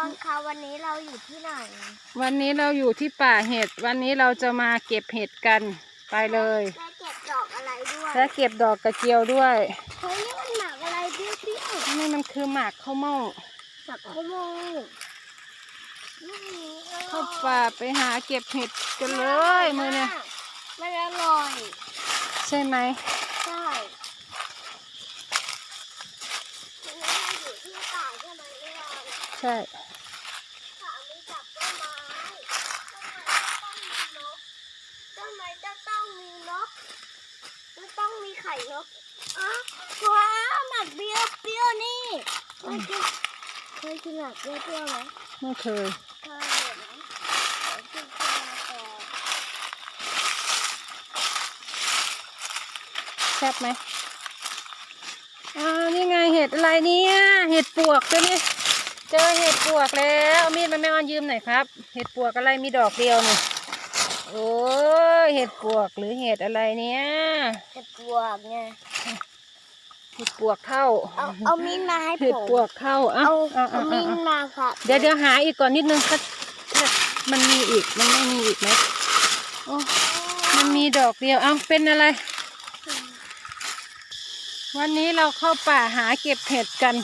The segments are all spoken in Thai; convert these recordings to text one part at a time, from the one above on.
อนคะวันนี้เราอยู่ที่ไหน วันนี้เราอยู่ที่ป่าเห็ด วันนี้เราจะมาเก็บเห็ดกันไปเลยและเก็บดอกอะไรด้วยและเก็บดอกกระเจียวด้วยเฮ้ยนี่มันหมักอะไรเปรี้ยวนี่มันคือหมากข้าวเม่าๆหมักข้าวโมงลูกนี้อร่อยเข้าป่าไปหาเก็บเห็ดกันเลยมือเนี่ยมันอร่อย ใช่ไหมใช่วันนี้เราอยู่ที่ป่าใช่ไหมพี่รอนใช่ ป่ามีจับต้นไม้ ต้นไม้จะต้องมีนกต้นไม้จะต้องมีนกจะต้องมีไข่นกอ๋อว้าวหมักเปรี้ยวเปรี้ยวนี่เคยกินเคยกินหมักเปรี้ยวเปรี้ยวไหมไม่เคยเคยเห็นไหมเคยกินข้าวมาก่อนแซ่บไหมอ้าวนี่ไงเห็ดอะไรเนี่ยเห็ดปวกตัวนี้เจอเห็ดปวกแล้วเอามีดมาแม่ออนยืมหน่อยครับ เห็ดปวกอะไรมีดอกเดียวนี่ โอ้ยเห็ดปวกหรือเห็ดอะไรเนี่ยจะปวกไงเห็ดปวกเข้าเอาเอามีดมาให้เห็ดผมปวกเข้าเอ้าเอาเอาเอาเอามีเอาดมาค่ะเดี๋ยวเดี๋ยวหาอีกก่อนนิดนึงถ้าถ้ามันมีอีกมันไม่มีอีกไหมโอ้มันมีดอกเดียวเอ้าเป็นอะไร วันนี้เราเข้าป่าหาเก็บเห็ดกัน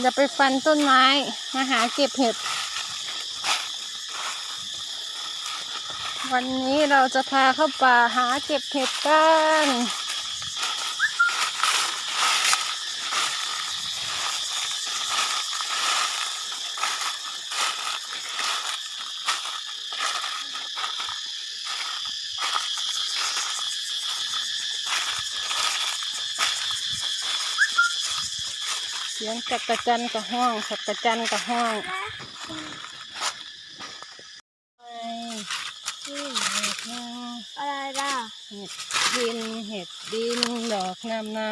อย่าไปฟันต้นไม้มาหาเก็บเห็ด วันนี้เราจะพาเข้าป่าหาเก็บเห็ดกันเสียงจักระจันกับห้องจักรจันกับห้องไปที่เห็ดนาง อะไรล่ะ เห็ดดินเห็ดดินดอกน้ำน้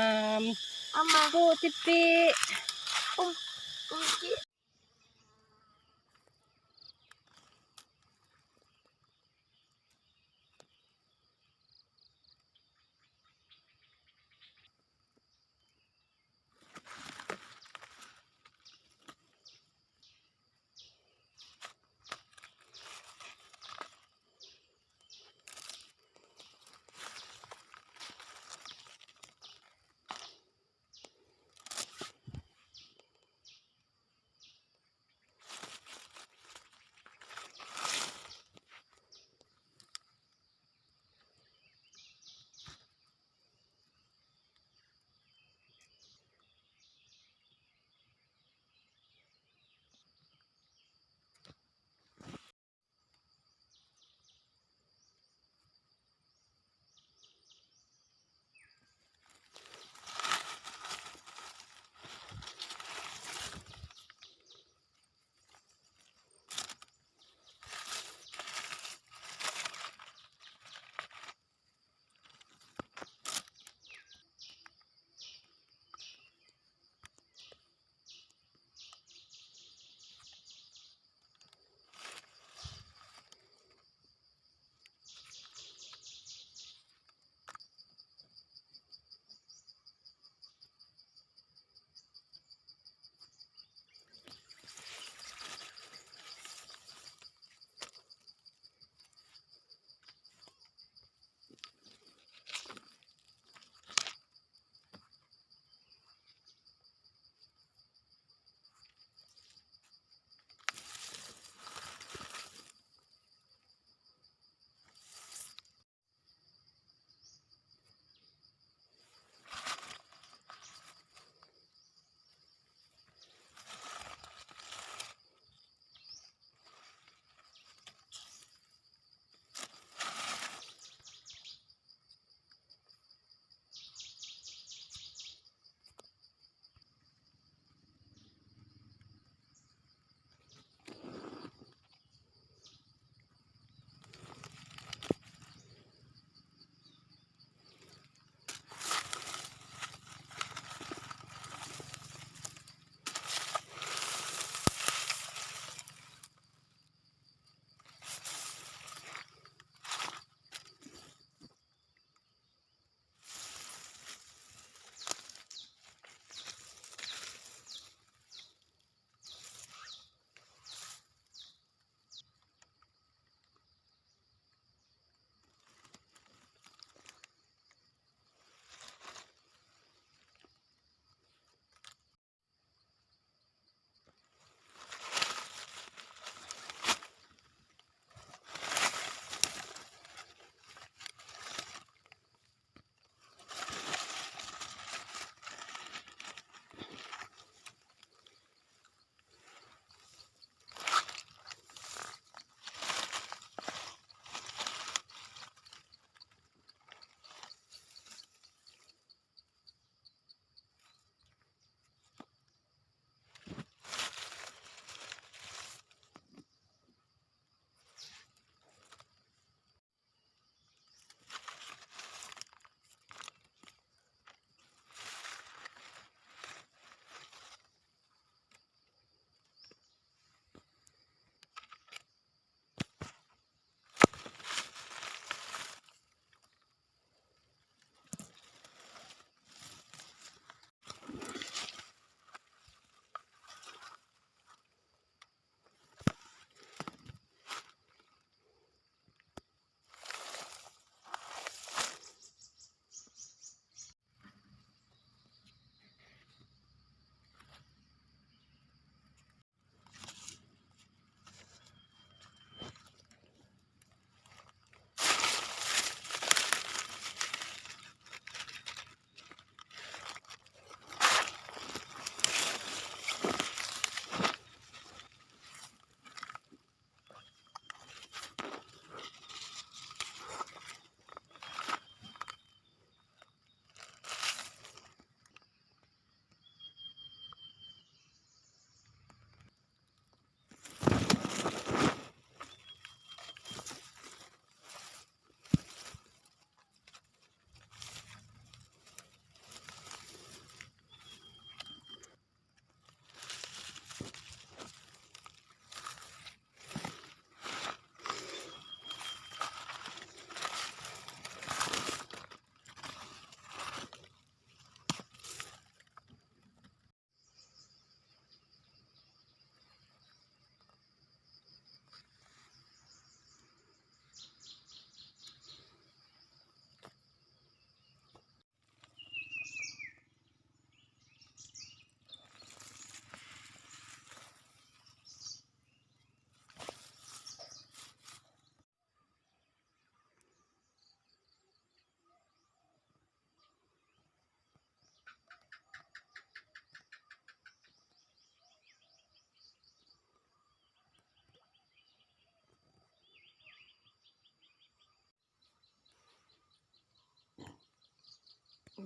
เอามาำปูติปีอุ้มอุ้มจิ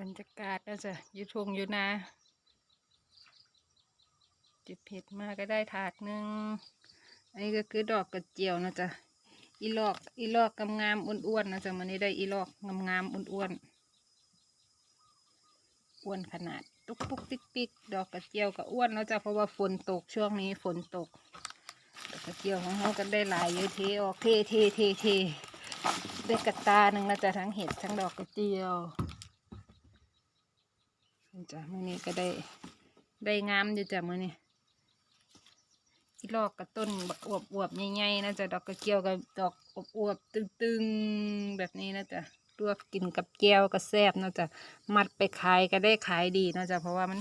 บรรยากาศนะจ๊ะยู่ทงอยู่นาเจ็บเผ็ดมากก็ได้ถาดหนึ่งอันนี้ก็คือดอกกระเจียวนะจ๊ะอีลอกอีลอกงามๆอ้วนๆนะจ๊ะมันนี้ได้อีลอกงามๆอ้วนๆอ้วนขนาดตุกตุกติ๊กติ๊กดอกกระเจียวก็อ้วนแล้วจ้ะเพราะว่าฝนตกช่วงนี้ฝนตกดอกกระเจียวของเขาก็ได้หลายเยอะเทออกเทเทเทเทได้กระตาหนึ่งนะจ๊ะทั้งเห็ดทั้งดอกกระเจียว นี่จ้ะมื่อนี้ก็ได้ได้งามอยู่จ้ะมื่อนี้ที่ลอกกระต้นบักอวบอวบๆใหญ่ๆนะจ๊ะดอกกระเจียวกับดอกอวบอวบๆตึงๆแบบนี้นะจ๊ะลวกกินกับแก้วก็แซ่บนะจ๊ะมัดไปขายก็ได้ขายดีนะจ๊ะเพราะว่ามัน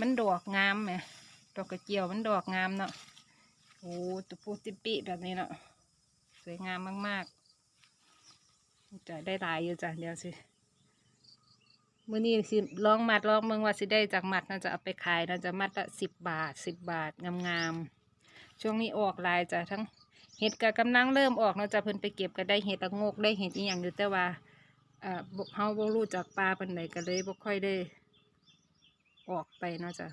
มันดอกงามไหมดอกกระเจียวมันดอกงามเนาะโอ้ตุปูติปิแบบนี้เนาะสวยงามมากๆจะได้หลายอยู่จ้ะเดี๋ยวสิ มื้อนี้สิลองมัดลองเมืองว่าสิได้จากมัดน่าจะเอาไปขายน่าจะมัดละสิบบาทสิบบาทงามๆช่วงนี้ออกลายจ้ะทั้งเห็ดกับกำลังเริ่มออกเนาะจ้ะเพิ่นไปเก็บก็ได้เห็ดละโงกได้เห็ดอีหยังอยู่แต่ว่าเอ่อเฮาบ่รู้จากปลาปานใดก็เลยบ่ค่อยได้ออกไปเนาะจ้ะ